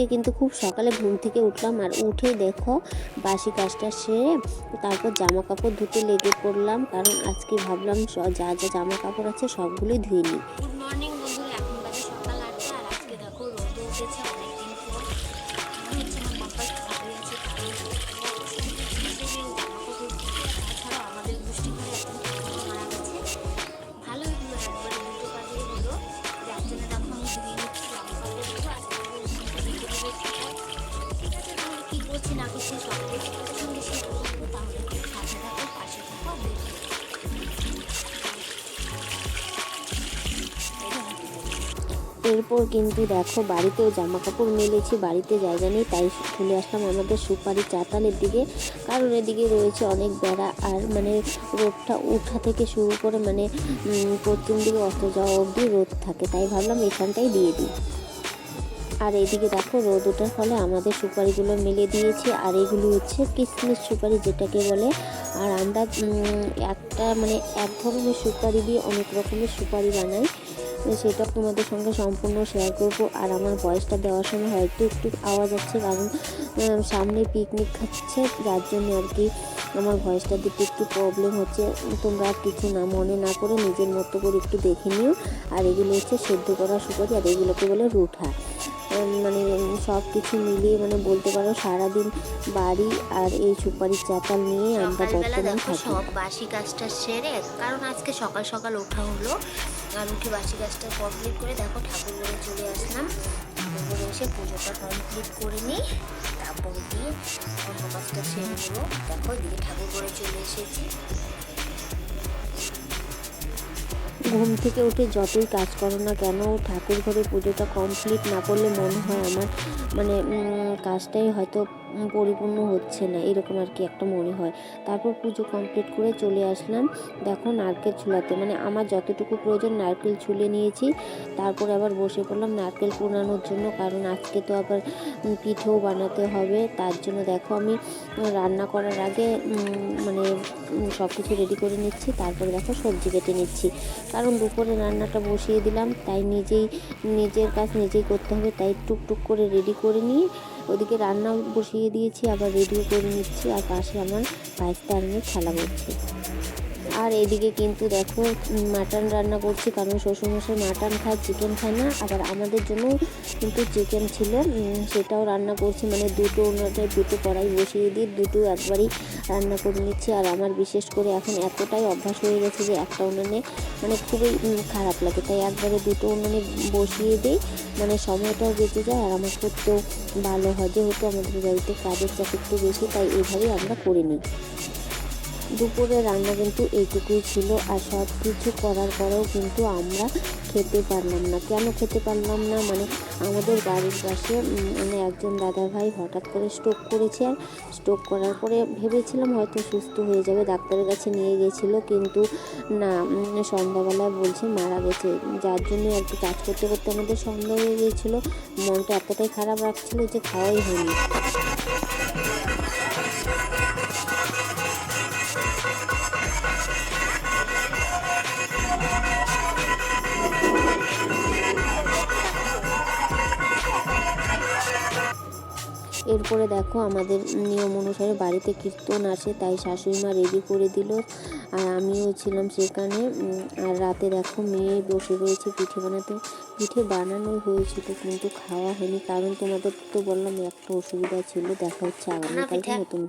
আজকে কিন্তু খুব সকালে ঘুম থেকে উঠলাম আর উঠে দেখো বাসি কাজটা সেরে তারপর জামা কাপড় ধুতে লেগে পড়লাম। কারণ আজকে ভাবলাম যা যা জামা কাপড় আছে সবগুলোই ধুয়ে নিই। গুড মর্নিং এরপর কিন্তু দেখো, বাড়িতেও জামা কাপড় মেলেছি, বাড়িতে জায়গা নেই, তাই চলে আসলাম আমাদের সুপারি চাতালের দিকে। কারণ এদিকে রয়েছে অনেক বেড়া, আর মানে রোদটা উঠা থেকে শুরু করে মানে পশ্চিম দিকে অস্ত যাওয়া অবধি রোদ থাকে, তাই ভাবলাম এখানটাই দিয়ে দিই। আর এইদিকে দেখো রোদ ওঠার ফলে আমাদের সুপারিগুলো মেলে দিয়েছি, আর এগুলো হচ্ছে কিসমিস সুপারি যেটাকে বলে। আর আমরা একটা মানে এক ধরনের সুপারি দিয়ে অনেক রকমের সুপারি বানাই। সেটা তোমাদের সঙ্গে সম্পূর্ণ শেয়ার করব। আর আমার ভয়েসটা দেওয়ার সময় হয়তো একটু আওয়াজ আছে কারণ সামনে পিকনিক খাচ্ছে, যার জন্য আর কি আমার ভয়েসটা দিতে একটু প্রবলেম হচ্ছে। তোমরা কিছু না মনে না করে নিজের মতো করে একটু দেখে নিও। আর এগুলো হচ্ছে সেদ্ধ করা সুপারি, আর এগুলোকে বলে রুঠা। মানে সব কিছু মিলিয়ে মানে বলতে পারো সারাদিন বাড়ি আর এই সুপারির চাতাল নিয়ে আমরা বর্তমান দেখো থাকি। সব বাসি কাজটা সেরে কারণ আজকে সকাল সকাল ওঠা হলো। আর উঠে বাসি কাজটা কমপ্লিট করে দেখো ঠাকুর ঘরে চলে আসলাম। ঠাকুর এসে পুজোটা কমপ্লিট করে নিই তারপর দিয়ে অন্য কাজটা সেরে নেব। দেখো দিয়ে ঠাকুর ঘরে চলে এসেছি। ঘুম থেকে উঠে যতই কাজ করো না কেন, ঠাকুর ঘরে পুজোটা কমপ্লিট না করলে মনে হয় আমার মানে কাজটাই হয়তো পরিপূর্ণ হচ্ছে না, এরকম আর কি একটা মনে হয়। তারপর পুজো কমপ্লিট করে চলে আসলাম। দেখো নারকেল ছুলাতে মানে আমার যতটুকু প্রয়োজন নারকেল ছুলে নিয়েছি। তারপর আবার বসে পড়লাম নারকেল কোনানোর জন্য, কারণ আজকে তো আবার পিঠেও বানাতে হবে। তার জন্য দেখো আমি রান্না করার আগে মানে সব কিছু রেডি করে নিচ্ছি। তারপরে দেখো সবজি কেটে নিচ্ছি। কারণ দুপুরে রান্নাটা বসিয়ে দিলাম, তাই নিজেই, নিজের কাজ নিজেই করতে হবে, তাই টুকটুক করে রেডি করে নিয়ে ওদিকে রান্না বসিয়ে দিয়েছি, আবার রেডিও করে নিচ্ছি, আর পাশে আমার ভাইস্তা আর মেয়ে খেলা করছে। আর এদিকে কিন্তু দেখো মাটন রান্না করছি কারণ শ্বশুরমশাই মাটন খায় চিকেন খায় না। আবার আমাদের জন্য কিন্তু চিকেন ছিল সেটাও রান্না করছি। মানে দুটো ওনাদের দুটো কড়াই বসিয়ে দিয়ে দুটো একবারই রান্না করে নিচ্ছি। আর আমার বিশেষ করে এখন এতটাই অভ্যাস হয়ে গেছে যে একটা উনুনে মানে খুবই খারাপ লাগে। তাই একবারে দুটো উনুনে বসিয়ে দিই মানে সময়টাও বেঁচে যায় আর আমার করতেও ভালো হয়। যেহেতু আমাদের বাড়িতে কাজের চাপ একটু বেশি, তাই এভাবেই আমরা করে নিই। দুপুরে রান্না কিন্তু এইটুকুই ছিল আর সব কিছু করার পরেও কিন্তু আমরা খেতে পারলাম না। কেন খেতে পারলাম না? মানে আমাদের বাড়ির পাশে মানে একজন দাদা ভাই হঠাৎ করে স্ট্রোক করেছে আর স্ট্রোক করার পরে ভেবেছিলাম হয়তো সুস্থ হয়ে যাবে, ডাক্তারের কাছে নিয়ে গেছিল কিন্তু না সন্ধ্যাবেলায় বলছে মারা গেছে। যার জন্য আর কি কাজ করতে করতে আমাদের সন্ধ্যা হয়ে গিয়েছিল। মনটা এতটাই খারাপ রাখছিল যে খাওয়াই হয়নি। এরপরে দেখো আমাদের নিয়ম অনুসারে বাড়িতে কীর্তন আছে তাই শাশুড়ি মা রেডি করে দিল। আর আমিও ছিলাম সেখানে আর রাতে দেখো মেয়ে বসে রয়েছে পিঠে বানাতে। পিঠে বানানো হয়েছিল কিন্তু খাওয়া হয়নি কারণ তোমাদের তো বললাম একটা অসুবিধা ছিল দেখা হচ্ছে আগামীকালকে নতুন